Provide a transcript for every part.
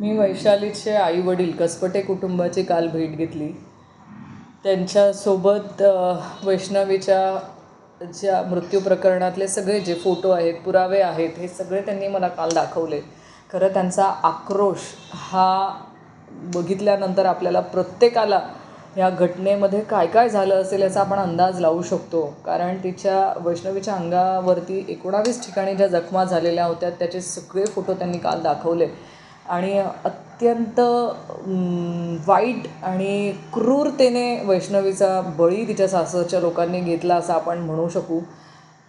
मी वैशालीचे आई वडील कसपटे कुटुंबाची काल भेट घेतली. त्यांच्यासोबत वैष्णवीच्या ज्या मृत्यू प्रकरणातले सगळे जे फोटो आहेत पुरावे आहेत हे सगळे त्यांनी मला काल दाखवले. खरं त्यांचा आक्रोश हा बघितल्यानंतर आपल्याला प्रत्येकाला ह्या घटनेमध्ये काय काय झालं असेल याचा आपण अंदाज लावू शकतो. कारण तिच्या वैष्णवीच्या अंगावरती एकोणावीस ठिकाणी ज्या जखमा झालेल्या होत्या त्याचे सगळे फोटो त्यांनी काल दाखवले. आणि अत्यंत वाईट आणि क्रूरतेने वैष्णवीचा बळी तिच्या सासरच्या लोकांनी घेतला असं आपण म्हणू शकू.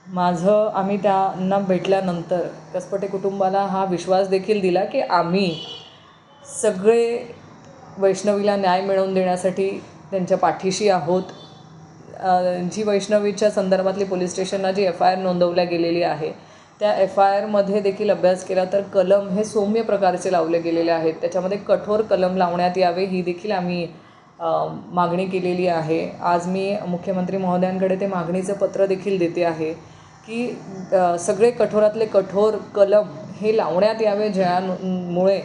माझं आम्ही त्यांना भेटल्यानंतर कसपटे कुटुंबाला हा विश्वास देखील दिला की आम्ही सगळे वैष्णवीला न्याय मिळवून देण्यासाठी त्यांच्या पाठीशी आहोत. जी वैष्णवीच्या संदर्भातली पोलीस स्टेशनला जी एफ आय आर नोंदवल्या गेलेली आहे त्या एफ आय आरमध्ये देखील अभ्यास केला तर कलम हे सौम्य प्रकारचे लावले गेलेले आहेत. त्याच्यामध्ये कठोर कलम लावण्यात यावे ही देखील आम्ही मागणी केलेली आहे. आज मी मुख्यमंत्री महोदयांकडे ते मागणीचं पत्र देखील देते आहे की सगळे कठोरातले कठोर कलम हे लावण्यात यावे ज्यामुळे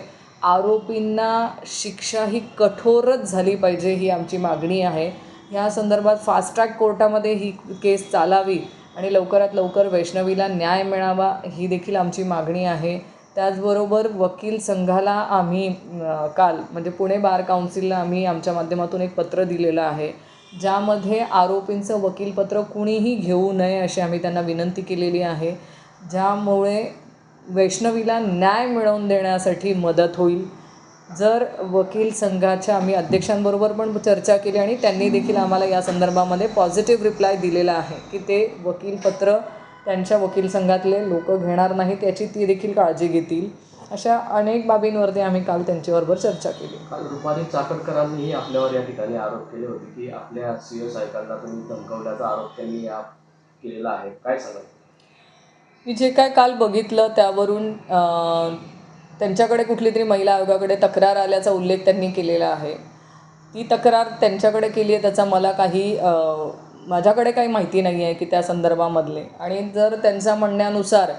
आरोपींना शिक्षा ही कठोरच झाली पाहिजे ही आमची मागणी आहे. ह्या संदर्भात फास्ट ट्रॅक कोर्टामध्ये ही केस चालावी आणि लवकरात लवकर वैष्णवीला न्याय मिळावा ही देखील आमची मागणी आहे. त्याचबरोबर वकील संघाला आम्ही काल म्हणजे पुणे बार काउन्सिलला आम्ही आमच्या माध्यमातून एक पत्र दिलेलं आहे. ज्यामध्ये आरोपींचं वकीलपत्र कुणीही घेऊ नये अशी आम्ही त्यांना विनंती केलेली आहे. ज्यामुळे वैष्णवीला न्याय मिळवून देण्यासाठी मदत होईल. जर वकील संघाच्या आम्ही अध्यक्षांबरोबर पण चर्चा केली आणि त्यांनी देखील आम्हाला या संदर्भामध्ये पॉझिटिव्ह रिप्लाय दिलेला आहे की ते वकीलपत्र त्यांच्या वकील संघातले लोक घेणार नाहीत याची ती देखील काळजी घेतील. अशा अनेक बाबींवरती आम्ही काल त्यांच्याबरोबर चर्चा केली. काल रुपाली चाकणकरांनीही आपल्यावर या ठिकाणी आरोप केले होते की आपल्या सी एस आयकांना तुम्ही धमकावल्याचा आरोप त्यांनी या केलेला आहे. काय सांगाल? मी जे काय काल बघितलं त्यावरून त्यांच्याकडे कुठली तरी महिला आयोगाकडे तक्रार आल्याचा उल्लेख त्यांनी केलेला आहे. ती तक्रार त्यांच्याकडे केली आहे त्याचा मला काही माझ्याकडे काही माहिती नाही आहे की त्या संदर्भामधले. आणि जर त्यांच्या म्हणण्यानुसार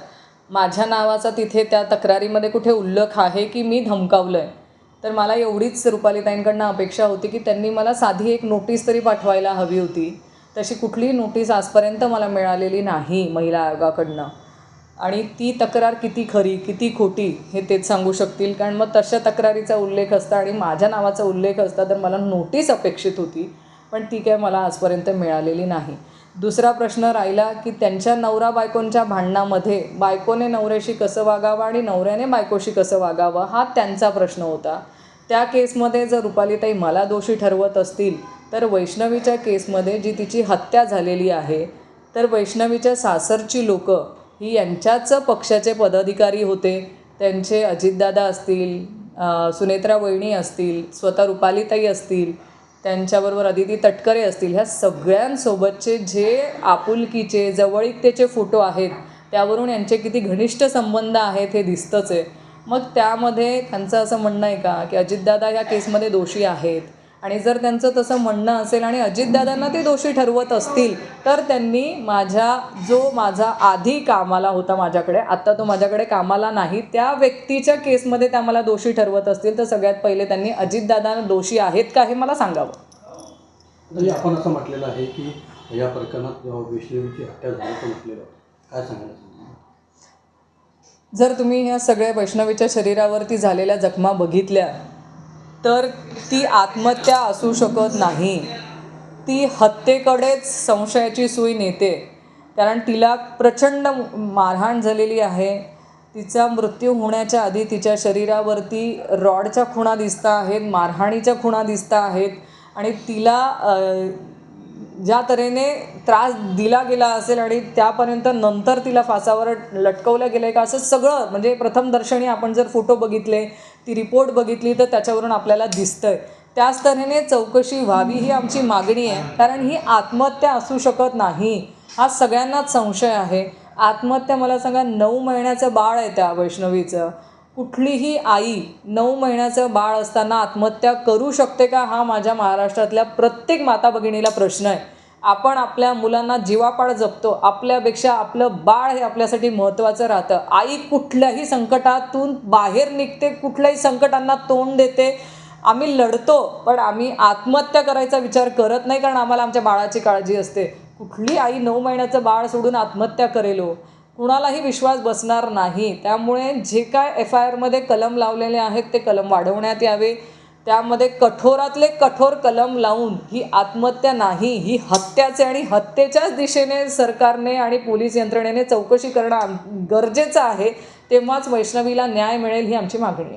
माझ्या नावाचा तिथे त्या तक्रारीमध्ये कुठे उल्लेख आहे की मी धमकावलं आहे तर मला एवढीच रुपालीताईंकडनं अपेक्षा होती की त्यांनी मला साधी एक नोटीस तरी पाठवायला हवी होती. तशी कुठलीही नोटीस आजपर्यंत मला मिळालेली नाही महिला आयोगाकडनं. आणि ती तक्रार किती खरी किती खोटी हे तेच सांगू शकतील. कारण मग तशा तक्रारीचा उल्लेख असता आणि माझ्या नावाचा उल्लेख असता तर मला नोटीस अपेक्षित होती. पण ती काय मला आजपर्यंत मिळालेली नाही. दुसरा प्रश्न राहिला की त्यांच्या नवरा बायकोंच्या भांडणामध्ये बायकोने नवऱ्याशी कसं वागावं आणि नवऱ्याने बायकोशी कसं वागावं हा त्यांचा प्रश्न होता. त्या केसमध्ये जर रुपालीताई मला दोषी ठरवत असतील तर वैष्णवीच्या केसमध्ये जी तिची हत्या झालेली आहे तर वैष्णवीच्या सासरची लोकं ही यांच्याच पक्षाचे पदाधिकारी होते. त्यांचे अजितदादा असतील सुनेत्रा वहिनी असतील स्वतः रुपालीताई असतील त्यांच्याबरोबर अदिती तटकरे असतील ह्या सगळ्यांसोबतचे जे आपुलकीचे जवळीकतेचे फोटो आहेत त्यावरून यांचे किती घनिष्ठ संबंध आहेत हे दिसतंच आहे. मग त्यामध्ये त्यांचं असं म्हणणं आहे का की अजितदादा ह्या केसमध्ये दोषी आहेत? आणि जर त्यांचं तसं म्हणणं असेल आणि अजितदादांना ते दोषी ठरवत असतील तर त्यांनी माझ्या जो माझा आधी कामाला होता माझ्याकडे आत्ता तो माझ्याकडे कामाला नाही त्या व्यक्तीच्या केसमध्ये त्या मला दोषी ठरवत असतील तर सगळ्यात पहिले त्यांनी अजितदादा दोषी आहेत का हे मला सांगावं. आपण असं म्हटलेलं आहे की या प्रकरणात वैष्णवीची हत्या झाल्याचं म्हटलेलं काय सांगायला सांगा? जर तुम्ही ह्या सगळ्या वैष्णवीच्या शरीरावरती झालेल्या जखमा बघितल्या तर ती आत्महत्या असू शकत नाही. ती हत्येकडेच संशयाची सुई नेते. कारण तिला प्रचंड मारहाण झालेली आहे. तिचा मृत्यू होण्याच्या आधी तिच्या शरीरावरती रॉडच्या खुणा दिसता आहेत मारहाणीच्या खुणा दिसता आहेत आणि तिला ज्या तऱ्हेने त्रास दिला गेला असेल आणि त्यापर्यंत नंतर तिला फासावर लटकवलं गेलं आहे का असं सगळं म्हणजे प्रथमदर्शनी आपण जर फोटो बघितले ती रिपोर्ट बघितली तर त्याच्यावरून आपल्याला दिसतंय. त्याच तऱ्हेने चौकशी व्हावी ही आमची मागणी आहे. कारण ही आत्महत्या असू शकत नाही. हा सगळ्यांनाच संशय आहे. आत्महत्या मला सांगा नऊ महिन्याचं बाळ आहे त्या वैष्णवीचं. कुठलीही आई नऊ महिन्याचं बाळ असताना आत्महत्या करू शकते का? हा माझ्या महाराष्ट्रातल्या प्रत्येक माता भगिनीला प्रश्न आहे. आपण आपल्या मुलांना जीवापाड जपतो आपल्यापेक्षा आपलं बाळ हे आपल्यासाठी महत्त्वाचं राहतं. आई कुठल्याही संकटातून बाहेर निघते कुठल्याही संकटांना तोंड देते. आम्ही लढतो पण आम्ही आत्महत्या करायचा विचार करत नाही कारण आम्हाला आमच्या बाळाची काळजी असते. कुठली आई नऊ महिन्याचं बाळ सोडून आत्महत्या करेल हो? कुणालाही विश्वास बसणार नाही. त्यामुळे जे काय एफ आय आरमध्ये कलम लावलेले आहेत ते कलम वाढवण्यात यावे. त्यामध्ये कठोरातले कठोर कलम लावून ही आत्महत्या नाही ही हत्याचे आणि हत्येच्याच दिशेने सरकारने आणि पोलीस यंत्रणेने चौकशी करणं गरजेचं आहे तेव्हाच वैष्णवीला न्याय मिळेल ही आमची मागणी आहे.